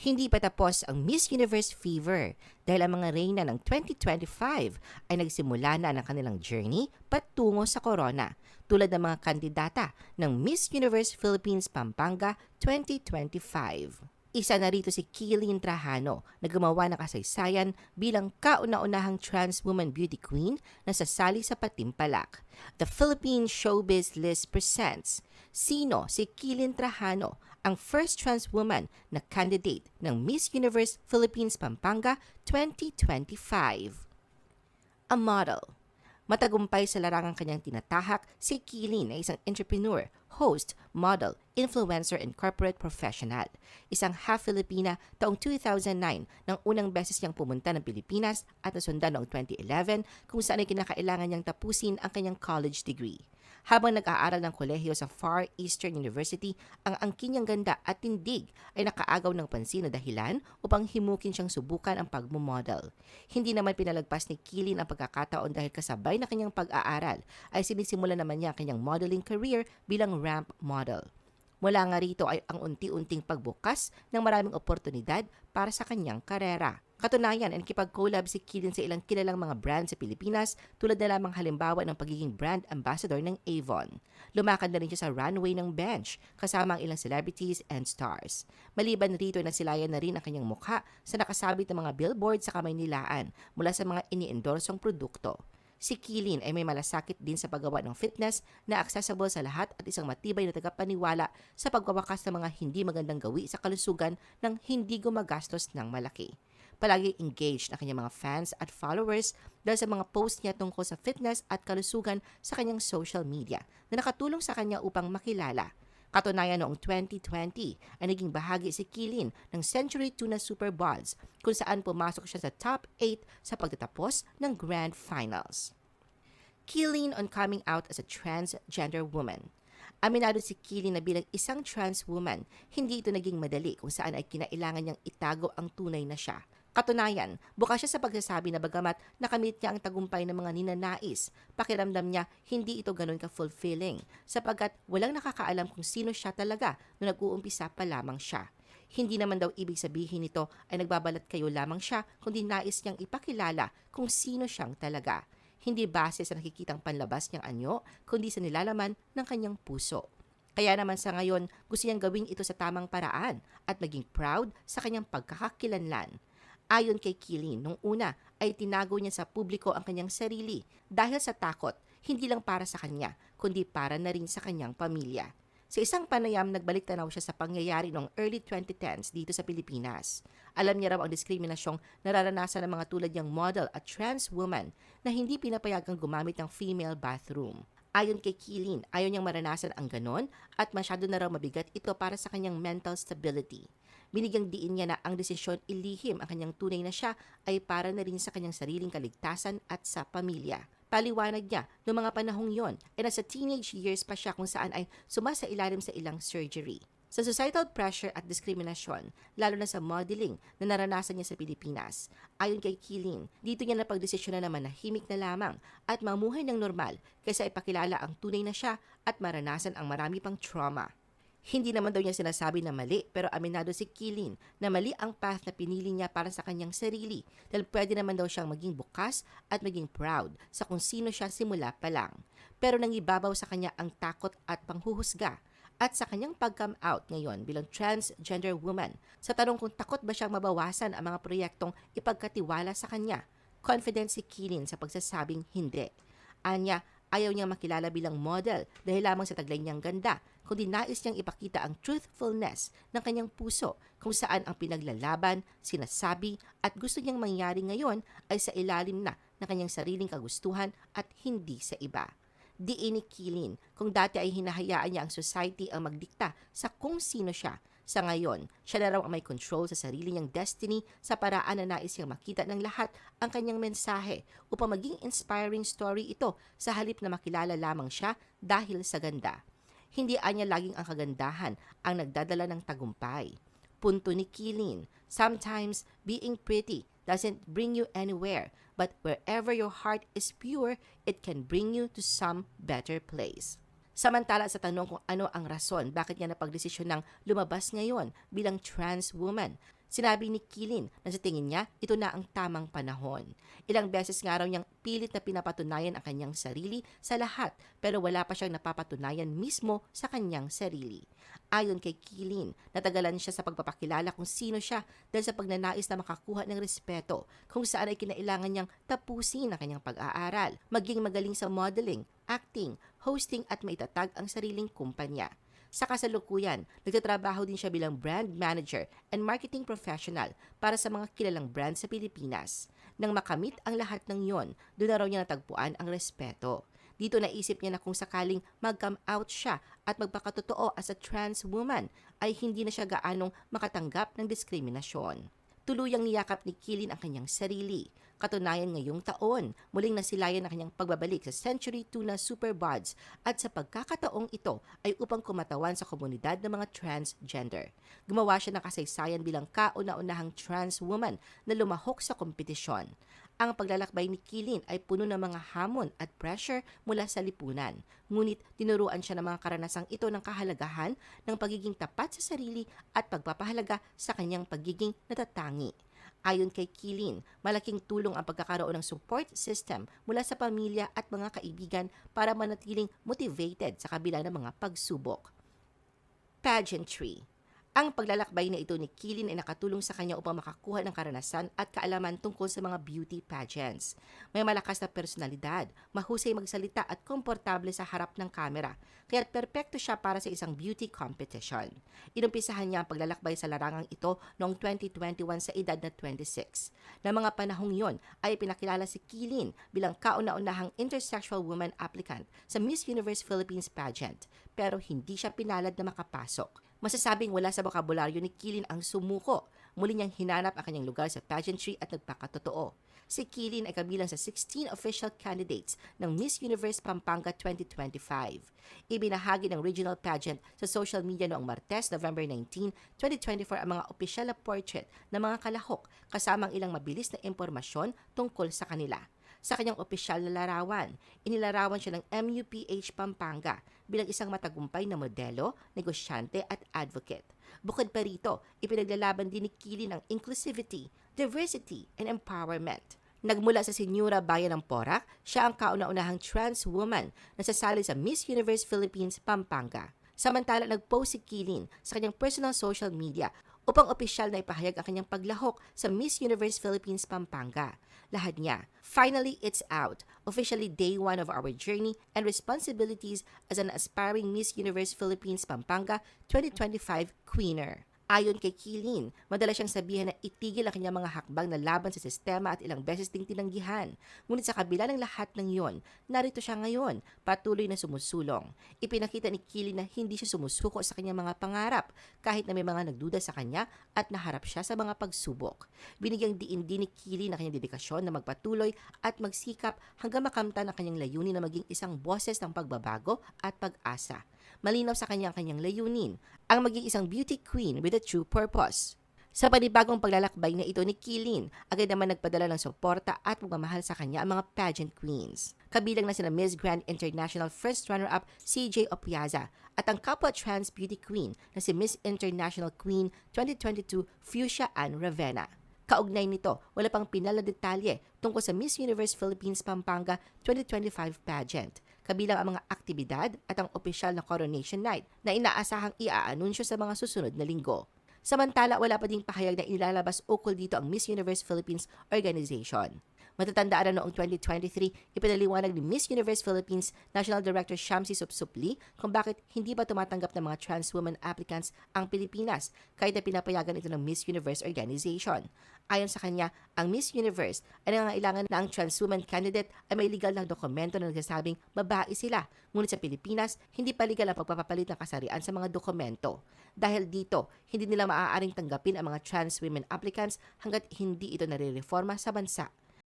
Hindi pa tapos ang Miss Universe fever dahil ang mga reyna ng 2025 ay nagsimula na ng kanilang journey patungo sa corona tulad ng mga kandidata ng Miss Universe Philippines Pampanga 2025. Isa na rito si Keeleen Trajano na gumawa ng kasaysayan bilang kauna-unahang trans woman beauty queen na sasali sa Patimpalak. The Philippine Showbiz List presents Sino si Keeleen Trajano, ang first trans woman na candidate ng Miss Universe Philippines Pampanga 2025. A model. Matagumpay sa larangang kanyang tinatahak, si Keeleen ay isang entrepreneur, host, model, influencer, and corporate professional. Isang half-Filipina taong 2009 nang unang beses niyang pumunta ng Pilipinas at nasundan noong 2011 kung saan ay kinakailangan niyang tapusin ang kanyang college degree. Habang nag-aaral ng kolehiyo sa Far Eastern University, ang angkin niyang ganda at tindig ay nakaagaw ng pansin na dahilan upang himukin siyang subukan ang pagmumodel. Hindi naman pinalagpas ni Kilin ang pagkakataon dahil kasabay na kanyang pag-aaral ay sinisimula naman niya ang kanyang modeling career bilang ramp model. Mula nga rito ay ang unti-unting pagbukas ng maraming oportunidad para sa kanyang karera. Katunayan, ay nakipag-collab si Killian sa ilang kilalang mga brand sa Pilipinas tulad na lamang halimbawa ng pagiging brand ambassador ng Avon. Lumakad na rin siya sa runway ng bench kasama ang ilang celebrities and stars. Maliban rito ay nasilayan na rin ang kanyang mukha sa nakasabit ng mga billboard sa kamay nilaan mula sa mga ini-endorsong produkto. Si Kilin ay may malasakit din sa paggawa ng fitness na accessible sa lahat at isang matibay na tagapaniwala sa pagwawakas ng mga hindi magandang gawi sa kalusugan ng hindi gumagastos ng malaki. Palagi engaged na kanyang mga fans at followers dahil sa mga post niya tungkol sa fitness at kalusugan sa kanyang social media na nakatulong sa kanya upang makilala. Katunayan noong 2020 ay naging bahagi si Kilin ng Century Tuna Super Balls kung saan pumasok siya sa top 8 sa pagtatapos ng Grand Finals. Kilin on coming out as a transgender woman. Aminado si Kilin na bilang isang trans woman, hindi ito naging madali kung saan ay kinailangan niyang itago ang tunay na siya. Katunayan, bukas siya sa pagsasabi na bagamat nakamit niya ang tagumpay ng mga ninanais, pakiramdam niya hindi ito ganun ka-fulfilling sapagkat walang nakakaalam kung sino siya talaga nung nag-uumpisa pa lamang siya. Hindi naman daw ibig sabihin nito ay nagbabalat kayo lamang siya kundi nais niyang ipakilala kung sino siyang talaga. Hindi base sa nakikitang panlabas niyang anyo, kundi sa nilalaman ng kanyang puso. Kaya naman sa ngayon, gusto niyang gawin ito sa tamang paraan at maging proud sa kanyang pagkakakilanlan. Ayon kay Kilin, nung una ay tinago niya sa publiko ang kanyang sarili dahil sa takot, hindi lang para sa kanya, kundi para na rin sa kanyang pamilya. Sa isang panayam, nagbalik tanaw siya sa pangyayari noong early 2010s dito sa Pilipinas. Alam niya raw ang diskriminasyong nararanasan ng mga tulad niyang model at trans woman na hindi pinapayagang gumamit ng female bathroom. Ayon kay Kilin, ayaw niyang maranasan ang ganon at masyado na raw mabigat ito para sa kanyang mental stability. Binigyang diin niya na ang desisyon ilihim ang kanyang tunay na siya ay para na rin sa kanyang sariling kaligtasan at sa pamilya. Paliwanag niya, noong mga panahong yon, ay nasa teenage years pa siya kung saan ay sumasa ilalim sa ilang surgery. Sa societal pressure at diskriminasyon, lalo na sa modeling na naranasan niya sa Pilipinas. Ayon kay Kilin, dito niya napagdesisyon na naman na himik na lamang at mamuhay ng normal kaysa ipakilala ang tunay na siya at maranasan ang marami pang trauma. Hindi naman daw niya sinasabi na mali pero aminado si Kilin na mali ang path na pinili niya para sa kanyang sarili dahil pwede naman daw siyang maging bukas at maging proud sa kung sino siya simula pa lang. Pero nangibabaw sa kanya ang takot at panghuhusga at sa kanyang pag-come out ngayon bilang transgender woman sa tanong kung takot ba siyang mabawasan ang mga proyektong ipagkatiwala sa kanya. Confident si Kilin sa pagsasabing hindi. Anya, Ayaw niyang makilala bilang model dahil lamang sa taglay niyang ganda, kundi nais niyang ipakita ang truthfulness ng kanyang puso kung saan ang pinaglalaban, sinasabi at gusto niyang mangyari ngayon ay sa ilalim na ng kanyang sariling kagustuhan at hindi sa iba. Di ni Kilin kung dati ay hinahayaan niya ang society ang magdikta sa kung sino siya sa ngayon, siya na raw ang may control sa sarili niyang destiny sa paraan na nais niyang makita ng lahat ang kanyang mensahe upang maging inspiring story ito sa halip na makilala lamang siya dahil sa ganda. Hindi anya laging ang kagandahan ang nagdadala ng tagumpay. Punto ni Kilin, sometimes being pretty doesn't bring you anywhere, but wherever your heart is pure, it can bring you to some better place. Samantala sa tanong kung ano ang rason bakit niya napagdesisyon ng lumabas ngayon bilang trans woman, Sinabi ni Kilin na sa tingin niya, ito na ang tamang panahon. Ilang beses nga raw niyang pilit na pinapatunayan ang kanyang sarili sa lahat pero wala pa siyang napapatunayan mismo sa kanyang sarili. Ayon kay Kilin, natagalan siya sa pagpapakilala kung sino siya dahil sa pagnanais na makakuha ng respeto kung saan ay kinailangan niyang tapusin ang kanyang pag-aaral, maging magaling sa modeling, acting, hosting at maitatag ang sariling kumpanya. Sa kasalukuyan, nagtatrabaho din siya bilang brand manager and marketing professional para sa mga kilalang brand sa Pilipinas. Nang makamit ang lahat ng yon, doon na raw niya natagpuan ang respeto. Dito naisip niya na kung sakaling mag-come out siya at magpakatotoo as a trans woman, ay hindi na siya gaanong makatanggap ng diskriminasyon. Tuluyang niyakap ni Kilin ang kanyang sarili. Katunayan ngayong taon, muling nasilayan ang kanyang pagbabalik sa Century Tuna Superbuds at sa pagkakataong ito ay upang kumatawan sa komunidad ng mga transgender. Gumawa siya ng kasaysayan bilang kauna-unahang trans woman na lumahok sa kompetisyon. Ang paglalakbay ni Kilin ay puno ng mga hamon at pressure mula sa lipunan. Ngunit tinuruan siya ng mga karanasang ito ng kahalagahan ng pagiging tapat sa sarili at pagpapahalaga sa kanyang pagiging natatangi. Ayon kay Kilin, malaking tulong ang pagkakaroon ng support system mula sa pamilya at mga kaibigan para manatiling motivated sa kabila ng mga pagsubok. Pageantry ang paglalakbay na ito ni Kilin ay nakatulong sa kanya upang makakuha ng karanasan at kaalaman tungkol sa mga beauty pageants. May malakas na personalidad, mahusay magsalita at komportable sa harap ng kamera, kaya perpekto siya para sa isang beauty competition. Inumpisahan niya ang paglalakbay sa larangang ito noong 2021 sa edad na 26. Na mga panahong yon ay pinakilala si Kilin bilang kauna-unahang intersexual woman applicant sa Miss Universe Philippines pageant, pero hindi siya pinalad na makapasok. Masasabing wala sa bokabularyo ni Kilin ang sumuko. Muli niyang hinanap ang kanyang lugar sa pageantry at nagpakatotoo. Si Kilin ay kabilang sa 16 official candidates ng Miss Universe Pampanga 2025. Ibinahagi ng regional pageant sa social media noong Martes, November 19, 2024 ang mga opisyal na portrait ng mga kalahok kasamang ilang mabilis na impormasyon tungkol sa kanila sa kanyang opisyal na larawan. Inilarawan siya ng MUPH Pampanga bilang isang matagumpay na modelo, negosyante at advocate. Bukod pa rito, ipinaglalaban din ni Kilin ang inclusivity, diversity, and empowerment. Nagmula sa Senyura Bayan ng Porac, siya ang kauna-unahang trans woman na sasali sa Miss Universe Philippines Pampanga. Samantala, nag-post si Kilin sa kanyang personal social media upang opisyal na ipahayag ang kanyang paglahok sa Miss Universe Philippines Pampanga. Lahat niya, finally it's out. Officially day one of our journey and responsibilities as an aspiring Miss Universe Philippines Pampanga 2025 Queener. Ayon kay Kilin, madalas siyang sabihan na itigil ang kanyang mga hakbang na laban sa sistema at ilang beses ding tinanggihan. Ngunit sa kabila ng lahat ng yon, narito siya ngayon, patuloy na sumusulong. Ipinakita ni Kilin na hindi siya sumusuko sa kanyang mga pangarap kahit na may mga nagduda sa kanya at naharap siya sa mga pagsubok. Binigyang diin din ni Kilin ang kanyang dedikasyon na magpatuloy at magsikap hanggang makamtan ang kanyang layunin na maging isang boses ng pagbabago at pag-asa malinaw sa kanyang kanyang layunin, ang maging isang beauty queen with a true purpose. Sa panibagong paglalakbay na ito ni Kilin, agad naman nagpadala ng suporta at pagmamahal sa kanya ang mga pageant queens. Kabilang na sina Miss Grand International First Runner-Up CJ Opiaza at ang kapwa trans beauty queen na si Miss International Queen 2022 Fuchsia Ann Ravenna. Kaugnay nito, wala pang pinal na detalye tungkol sa Miss Universe Philippines Pampanga 2025 pageant kabilang ang mga aktibidad at ang opisyal na coronation night na inaasahang iaanunsyo sa mga susunod na linggo. Samantala, wala pa ding pahayag na ilalabas ukol dito ang Miss Universe Philippines Organization. Matatandaan na noong 2023, ipinaliwanag ni Miss Universe Philippines National Director Shamsi Supsupli kung bakit hindi pa tumatanggap ng mga trans women applicants ang Pilipinas kahit na pinapayagan ito ng Miss Universe Organization. Ayon sa kanya, ang Miss Universe ay nangangailangan na ang trans woman candidate ay may legal na dokumento na nagsasabing babae sila. Ngunit sa Pilipinas, hindi pa legal ang pagpapapalit ng kasarian sa mga dokumento. Dahil dito, hindi nila maaaring tanggapin ang mga trans women applicants hanggat hindi ito nare-reforma sa bansa.